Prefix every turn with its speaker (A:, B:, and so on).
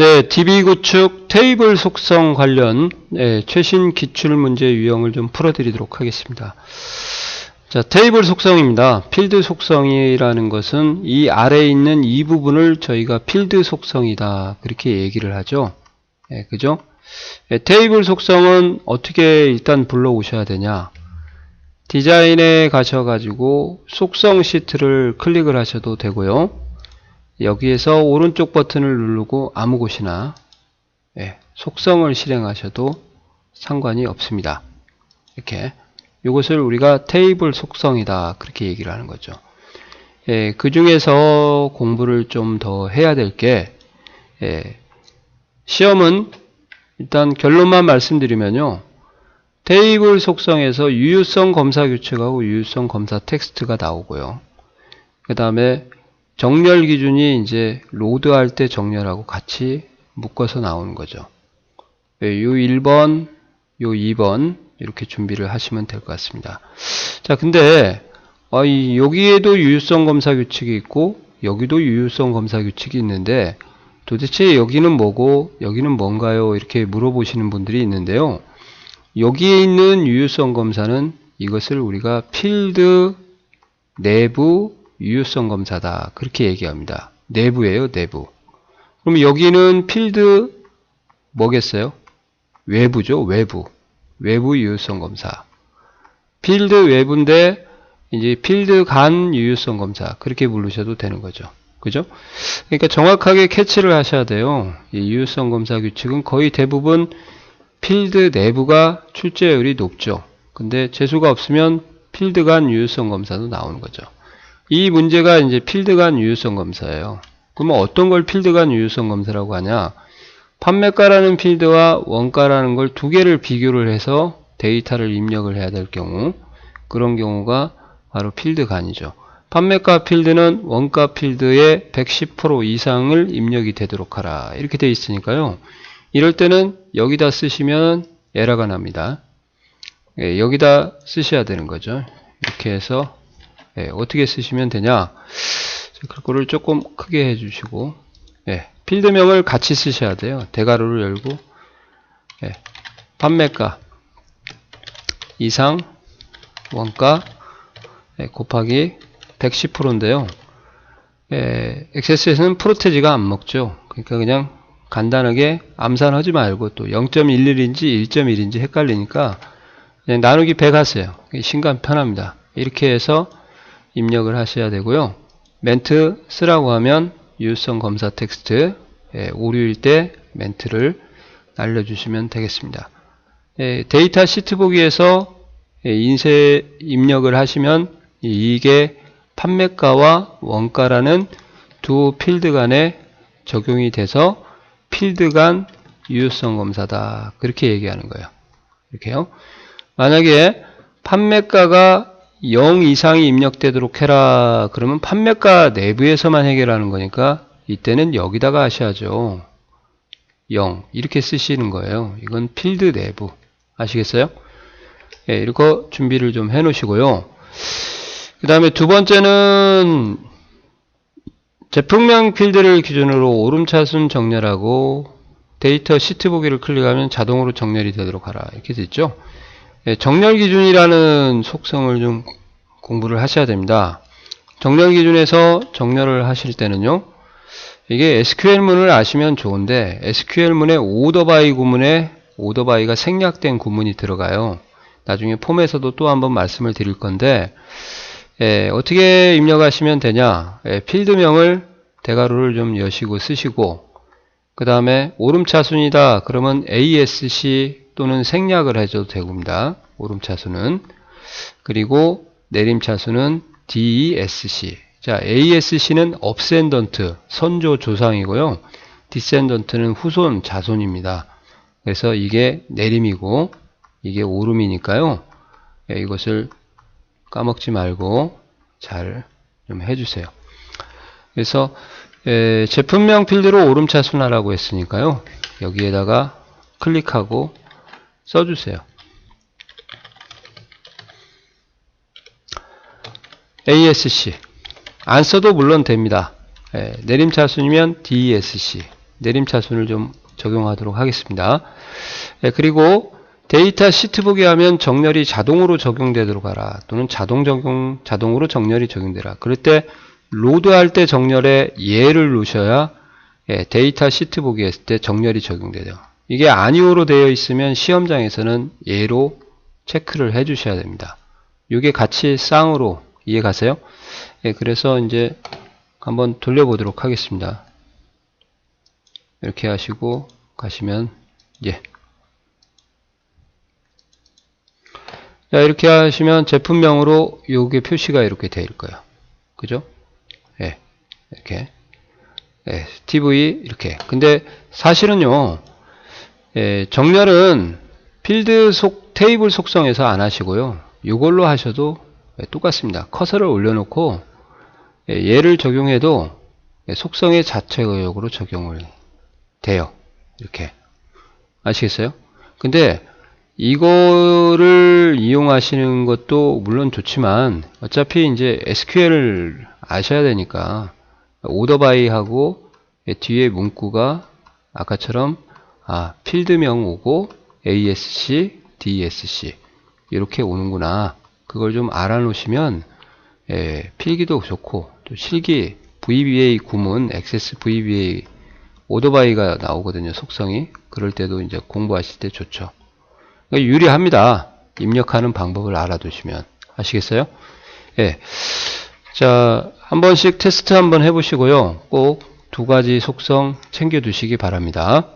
A: 네, DB 구축 테이블 속성 관련 네, 최신 기출 문제 유형을 좀 풀어드리도록 하겠습니다. 자, 테이블 속성입니다. 필드 속성이라는 것은 이 아래에 있는 이 부분을 저희가 필드 속성이다. 그렇게 얘기를 하죠. 네, 그죠? 네, 테이블 속성은 어떻게 일단 불러오셔야 되냐. 디자인에 가셔가지고 속성 시트를 클릭을 하셔도 되고요. 여기에서 오른쪽 버튼을 누르고 아무 곳이나 예, 속성을 실행하셔도 상관이 없습니다. 이렇게 이것을 우리가 테이블 속성이다 그렇게 얘기를 하는 거죠. 예, 그 중에서 공부를 좀 더 해야 될게 예, 시험은 일단 결론만 말씀드리면요. 테이블 속성에서 유효성 검사 규칙하고 유효성 검사 텍스트가 나오고요. 그 다음에 정렬 기준이 이제 로드할 때 정렬하고 같이 묶어서 나오는 거죠. 네, 요 1번, 요 2번 이렇게 준비를 하시면 될 것 같습니다. 자, 근데 어, 이, 여기에도 유효성 검사 규칙이 있고 여기도 유효성 검사 규칙이 있는데 도대체 여기는 뭐고 여기는 뭔가요? 이렇게 물어보시는 분들이 있는데요. 여기에 있는 유효성 검사는 이것을 우리가 필드 내부 유효성 검사다. 그렇게 얘기합니다. 내부예요, 내부. 그럼 여기는 필드 뭐겠어요? 외부죠, 외부. 외부 유효성 검사. 필드 외부인데 이제 필드 간 유효성 검사 그렇게 부르셔도 되는 거죠. 그죠? 그러니까 정확하게 캐치를 하셔야 돼요. 이 유효성 검사 규칙은 거의 대부분 필드 내부가 출제율이 높죠. 근데 재수가 없으면 필드 간 유효성 검사도 나오는 거죠. 이 문제가 이제 필드 간 유효성 검사예요. 그러면 어떤 걸 필드 간 유효성 검사라고 하냐? 판매가라는 필드와 원가라는 걸 두 개를 비교를 해서 데이터를 입력을 해야 될 경우 그런 경우가 바로 필드 간이죠. 판매가 필드는 원가 필드의 110% 이상을 입력이 되도록 하라. 이렇게 되어 있으니까요. 이럴 때는 여기다 쓰시면 에러가 납니다. 예, 여기다 쓰셔야 되는 거죠. 이렇게 해서 예, 어떻게 쓰시면 되냐? 그거를 조금 크게 해주시고 예, 필드명을 같이 쓰셔야 돼요. 대괄호를 열고 예, 판매가 이상 원가 예, 곱하기 110%인데요. 예, 엑세스에서는 프로테지가 안 먹죠. 그러니까 그냥 간단하게 암산하지 말고 또 0.11인지 1.1인지 헷갈리니까 나누기 100 하세요. 신간 편합니다. 이렇게 해서 입력을 하셔야 되고요. 멘트 쓰라고 하면 유효성 검사 텍스트 예, 오류일 때 멘트를 날려주시면 되겠습니다. 예, 데이터 시트 보기에서 예, 인쇄 입력을 하시면 이게 판매가와 원가라는 두 필드 간에 적용이 돼서 필드 간 유효성 검사다. 그렇게 얘기하는 거예요. 이렇게요. 만약에 판매가가 0 이상이 입력되도록 해라. 그러면 판매가 내부에서만 해결하는 거니까 이때는 여기다가 하셔야죠. 0 이렇게 쓰시는 거예요. 이건 필드 내부 아시겠어요? 예, 이렇게 준비를 좀 해 놓으시고요. 그 다음에 두 번째는 제품명 필드를 기준으로 오름차순 정렬하고 데이터 시트 보기를 클릭하면 자동으로 정렬이 되도록 하라 이렇게 됐죠. 예, 정렬 기준이라는 속성을 좀 공부를 하셔야 됩니다. 정렬 기준에서 정렬을 하실 때는요. 이게 SQL문을 아시면 좋은데 SQL문의 오더바이 구문에 오더바이가 생략된 구문이 들어가요. 나중에 폼에서도 또 한번 말씀을 드릴 건데 예, 어떻게 입력하시면 되냐 예, 필드명을 대괄호를 좀 여시고 쓰시고 그 다음에 오름차순이다 그러면 ASC 또는 생략을 해줘도 되고입니다. 오름차순은. 그리고 내림차순은 DESC. 자, ASC는 업센던트, 선조 조상이고요. 디센던트는 후손, 자손입니다. 그래서 이게 내림이고 이게 오름이니까요. 예, 이것을 까먹지 말고 잘 좀 해주세요. 그래서 예, 제품명 필드로 오름차순하라고 했으니까요. 여기에다가 클릭하고 써주세요. ASC 안 써도 물론 됩니다. 예, 내림차순이면 DESC 내림차순을 좀 적용하도록 하겠습니다. 예, 그리고 데이터 시트 보기 하면 정렬이 자동으로 적용되도록 하라. 또는 자동 적용, 자동으로 정렬이 적용되라. 그럴 때 로드할 때 정렬에 예를 놓으셔야 예, 데이터 시트 보기 했을 때 정렬이 적용되죠. 이게 아니오로 되어 있으면 시험장에서는 예로 체크를 해 주셔야 됩니다. 이게 같이 쌍으로 이해 가세요? 예, 그래서 이제 한번 돌려보도록 하겠습니다. 이렇게 하시고 가시면 예. 자, 이렇게 하시면 제품명으로 요게 표시가 이렇게 있을 거예요. 그죠? 예. 이렇게. 예, TV 이렇게. 근데 사실은요. 예, 정렬은 필드 속 테이블 속성에서 안 하시고요. 이걸로 하셔도 예, 똑같습니다. 커서를 올려놓고 예, 얘를 적용해도 예, 속성의 자체적으로 적용을 돼요. 이렇게 아시겠어요? 근데 이거를 이용하시는 것도 물론 좋지만 어차피 이제 SQL을 아셔야 되니까 오더바이하고 뒤에 문구가 아까처럼 아 필드명 오고 ASC, DSC 이렇게 오는구나 그걸 좀 알아놓으시면 예, 필기도 좋고 또 실기 VBA 구문, 액세스 VBA 오토바이가 나오거든요. 속성이. 그럴 때도 이제 공부하실 때 좋죠. 그러니까 유리합니다. 입력하는 방법을 알아두시면. 아시겠어요? 예. 자, 한 번씩 테스트 한번 해보시고요. 꼭 두 가지 속성 챙겨두시기 바랍니다.